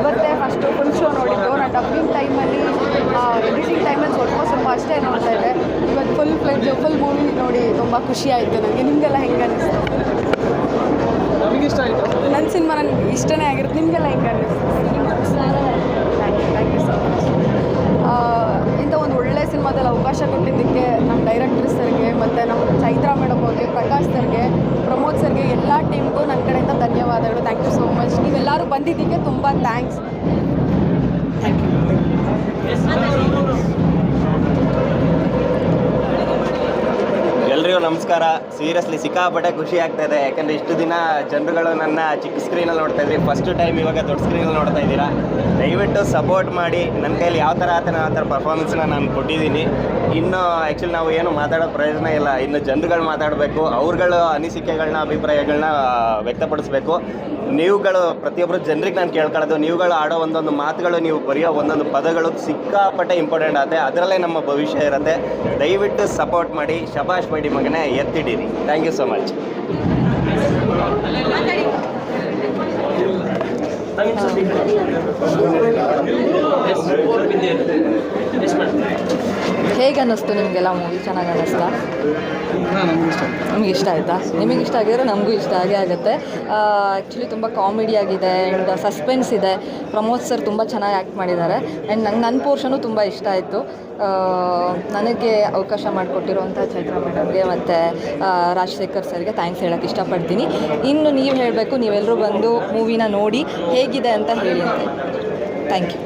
ಇವತ್ತೇ first full show ನೋಡಿದ್ದು. ನಾನು ಡಬ್ಬಿಂಗ್ ಟೈಮಲ್ಲಿ ಎಡಿಟಿಂಗ್ ಟೈಮಲ್ಲಿ ಸ್ವಲ್ಪ ಸ್ವಲ್ಪ ಅಷ್ಟೇ ನೋಡ್ತಾ ಇದ್ದೆ. ಇವತ್ತು ಫುಲ್ ಫ್ಲೆಜ್ ಫುಲ್ ಮೂವಿ ನೋಡಿ ತುಂಬ ಖುಷಿ ಆಯಿತು ನನಗೆ ನಿಮಗೆಲ್ಲ ಹೆಂಗೆ ಅನಿಸ್ತು? ನಮಗೆ ಇಷ್ಟ ಆಯಿತು? ನನ್ನ ಸಿನಿಮಾ ನನಗೆ ಇಷ್ಟನೇ ಆಗಿರುತ್ತೆ. ನಿಮಗೆಲ್ಲ ಹೆಂಗೆ ಅನಿಸ್ತು? Thank you thank you so much ಇಂಥ ಒಂದು ಒಳ್ಳೆ ಸಿನಿಮಾದಲ್ಲಿ ಅವಕಾಶ ಕೊಟ್ಟಿದ್ದಕ್ಕೆ ನಮ್ಮ ಡೈರೆಕ್ಟರ್ ಸರ್ಗೆ ಮತ್ತು ನಮ್ಮ ಚೈತ್ರಾ ಮೇಡಮ್ ಅವ್ರಿಗೆ ಪ್ರಕಾಶ್ ಸರ್ಗೆ ಪ್ರಮೋದ್ ಸರ್ಗೆ ಎಲ್ಲ ಟೀಮ್ಗೂ ನನ್ನ ಕಡೆಯಿಂದ ಧನ್ಯವಾದಗಳು. ಥ್ಯಾಂಕ್ ಯು ಸೋ ನೀವೆಲ್ಲರೂ ಬಂದಿದ್ದಕ್ಕೆ ತುಂಬ ಥ್ಯಾಂಕ್ಸ್ ಥ್ಯಾಂಕ್ ಯು ನಮಸ್ಕಾರ. ಸೀರಿಯಸ್ಲಿ ಸಿಕ್ಕಾಪಟ್ಟೆ ಖುಷಿ ಆಗ್ತಾ ಯಾಕಂದರೆ ಇಷ್ಟು ದಿನ ಜನರುಗಳು ನನ್ನ ಚಿಕ್ಕ ಸ್ಕ್ರೀನಲ್ಲಿ ನೋಡ್ತಾ ಇದ್ರಿ. ಫಸ್ಟ್ ಟೈಮ್ ಇವಾಗ ದೊಡ್ಡ ಸ್ಕ್ರೀನಲ್ಲಿ ನೋಡ್ತಾ ಇದ್ದೀರಾ? ದಯವಿಟ್ಟು ಸಪೋರ್ಟ್ ಮಾಡಿ. ನನ್ನ ಕೈಯಲ್ಲಿ ಯಾವ ಥರ ಆತನ ಆ ಥರ ಪರ್ಫಾರ್ಮೆನ್ಸ್ನ ನಾನು ಕೊಟ್ಟಿದ್ದೀನಿ. ಇನ್ನು ಆ್ಯಕ್ಚುಲಿ ನಾವು ಏನು ಮಾತಾಡೋ ಪ್ರಯೋಜನ ಇಲ್ಲ. ಇನ್ನು ಜನರುಗಳು ಮಾತಾಡಬೇಕು. ಅವ್ರುಗಳ ಅನಿಸಿಕೆಗಳನ್ನ ಅಭಿಪ್ರಾಯಗಳನ್ನ ವ್ಯಕ್ತಪಡಿಸ್ಬೇಕು. ನೀವುಗಳು ಪ್ರತಿಯೊಬ್ಬರು ಜನರಿಗೆ ನಾನು ಕೇಳ್ಕೊಳ್ಳೋದು ನೀವುಗಳು ಆಡೋ ಒಂದೊಂದು ಮಾತುಗಳು, ನೀವು ಬರೆಯೋ ಒಂದೊಂದು ಪದಗಳು ಸಿಕ್ಕಾಪಟ್ಟೆ ಇಂಪಾರ್ಟೆಂಟ್ ಆಗುತ್ತೆ. ಅದರಲ್ಲೇ ನಮ್ಮ ಭವಿಷ್ಯ ಇರುತ್ತೆ. ದಯವಿಟ್ಟು ಸಪೋರ್ಟ್ ಮಾಡಿ. ಶಬಾಷ್ ಮಾಡಿ ಮಗನೇ ಎತ್ತಿಡಿರಿ. ಥ್ಯಾಂಕ್ ಯು ಸೊ ಮಚ್ ಹೇಗೆ ಅನ್ನಿಸ್ತು ನಿಮಗೆಲ್ಲ ಮೂವಿ ಚೆನ್ನಾಗಿ ಅನ್ನಿಸ್ತಾ? ನಮಗೆ ಇಷ್ಟ ಆಯಿತು. ನಮ್ಗೆ ಇಷ್ಟ ಆಯಿತಾ? ನಿಮಗೆ ಇಷ್ಟ ಆಗಿದ್ರೆ ನಮಗೂ ಇಷ್ಟ ಆಗೇ ಆಗುತ್ತೆ. ಆ್ಯಕ್ಚುಲಿ ತುಂಬ ಕಾಮಿಡಿ ಆಗಿದೆ ಆ್ಯಂಡ್ ಸಸ್ಪೆನ್ಸ್ ಇದೆ. ಪ್ರಮೋದ್ ಸರ್ ತುಂಬ ಚೆನ್ನಾಗಿ ಆ್ಯಕ್ಟ್ ಮಾಡಿದ್ದಾರೆ. ಆ್ಯಂಡ್ ನಂಗೆ ನನ್ನ ಪೋರ್ಷನು ತುಂಬ ಇಷ್ಟ ಆಯಿತು. ನನಗೆ ಅವಕಾಶ ಮಾಡಿಕೊಟ್ಟಿರುವಂಥ ಚೈತ್ರ ಮೇಡಮ್ಗೆ ಮತ್ತು ರಾಜಶೇಖರ್ ಸರ್ಗೆ ಥ್ಯಾಂಕ್ಸ್ ಹೇಳೋಕ್ಕೆ ಇಷ್ಟಪಡ್ತೀನಿ. ಇನ್ನು ನೀವು ಹೇಳಬೇಕು ನೀವೆಲ್ಲರೂ ಬಂದು ಮೂವಿನ ನೋಡಿ ಹೇಗಿದೆ ಅಂತ ಹೇಳಿ ಅಂತ. Thank you